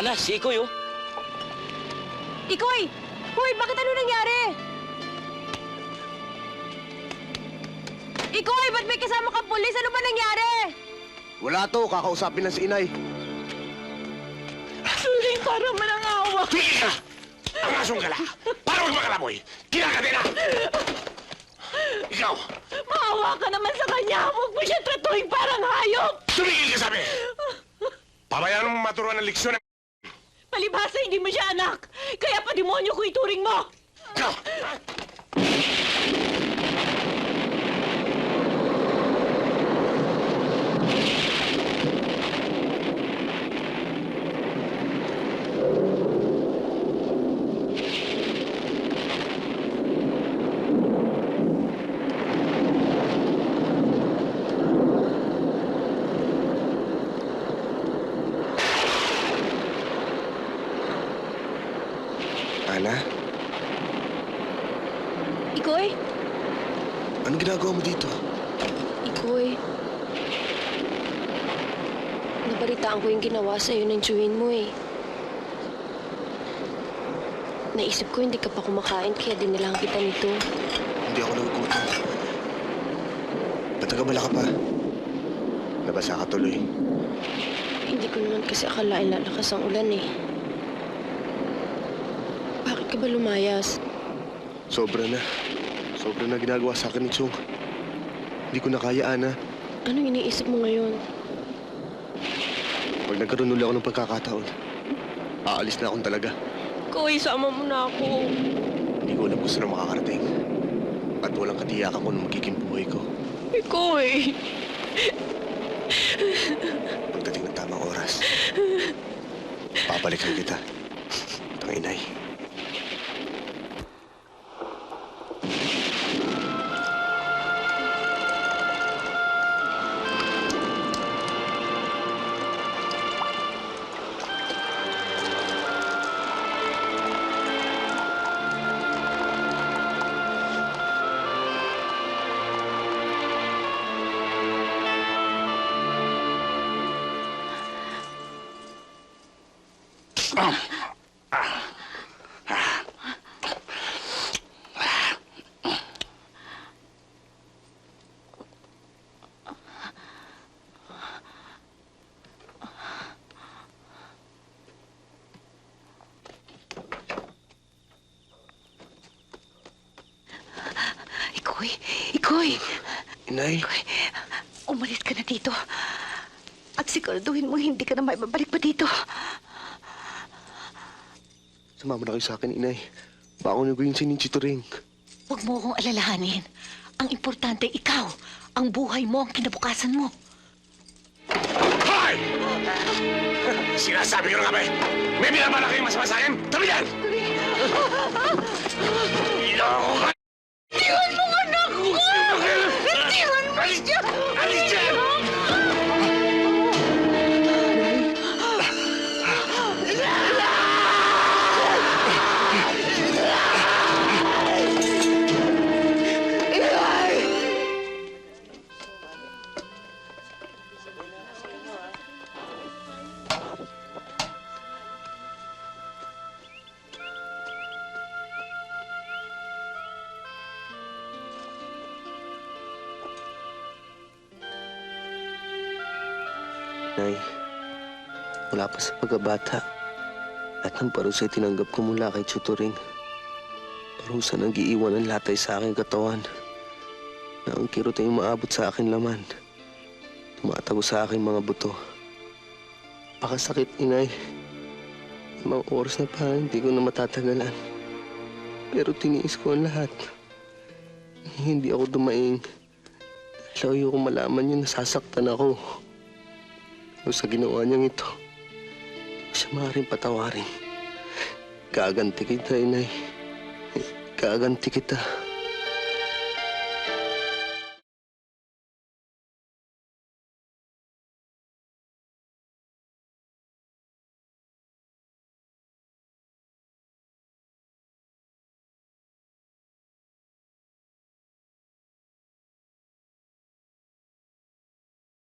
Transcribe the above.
Ana, si Ikoy, oh. Ikoy! Hoy, bakit ano nangyari? Ikoy, ba't may kasama kang pulis? Ano ba nangyari? Wala to, kakausapin lang si inay. Turing, parang manangawa. Tigil ka! Ang asong gala! Para huwag makalamoy! Kinakati na! Ikaw! Maawa ka naman sa kanya. Huwag mo siya tratuhin parang hayop. Tumigil ka sabi! Pabayaan mo maturuan ng leksyon. Palibhasa, hindi mo siya anak. Kaya pa demonyo ko ituring mo. Ana, Ikoy? anong ginagawa mo dito? Ikoy, nabalitaan ko yung ginawa sa'yo ng chewin mo eh. Naisip ko hindi ka pa kumakain kaya dinilang kita nito. Hindi ako nagugutom. Ba't nagabala ka pa? Nabasa ka tuloy. Hindi ko naman kasi akalain lalakas ang ulan eh. Bakit ka ba lumayas? Sobra na. Sobra na ginagawa sa akin ni Chong. Hindi ko na kaya, Ana. Anong iniisip mo ngayon? Pag nagkaroon ulit ako ng pagkakataon, aalis na akong talaga. Koy, sama mo na ako. Hindi ko alam kung saan makakarating. At walang katiyakan kung ano magiging buhay ko. Ikoy! Pagdating ng tamang oras, babalikan kita. Itong inay. Inay, umalis ka na dito. At siguraduhin mo hindi ka na may babalik pa dito. sumama na kayo sa akin, inay. Baka ko yung sininchito ring. Huwag mo akong alalahanin. Ang importante, ikaw. Ang buhay mo, ang kinabukasan mo. Hoy! Sinasabi ko na nga ba eh! May binabala kayong masama sa akin? Tabi yan! Iloko ka! Nay, wala pa sa pagkabata. At ng parusa ay tinanggap ko mula kay Chuturing. Parusa nang giiwan ng latay sa aking katawan. Na ang kirot ay umaabot sa akin laman. Tumatago sa aking mga buto. Pakasakit, inay. Limang oras na pa, hindi ko na matatagalan. Pero tiniis ko ang lahat. Hindi ako dumaing. Dahil ayoko malaman niya nasasaktan ako. Pero sa ginawa niyang ito, siya maaaring patawarin. Gaganti kita, inay. Gaganti kita.